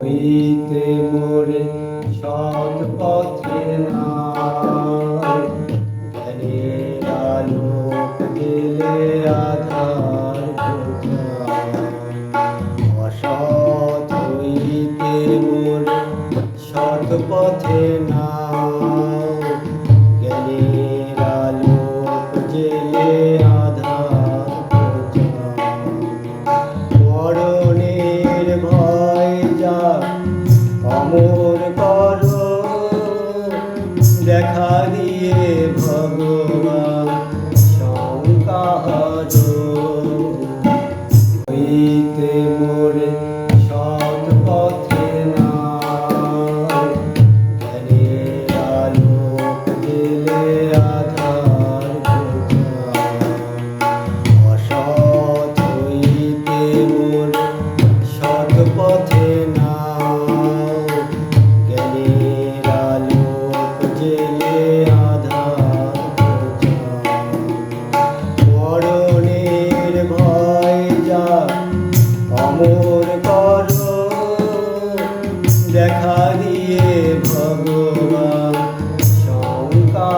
হইতে মোরে সৎ পথে জ্ঞানের আলোক দিলে আধার অসৎ হইতে মোরে সৎ পথে নাই জ্ঞানের আলোক জেলে দেখা দিয়ে অমর কর দেখা দিয়ে ভগবান শঙ্কা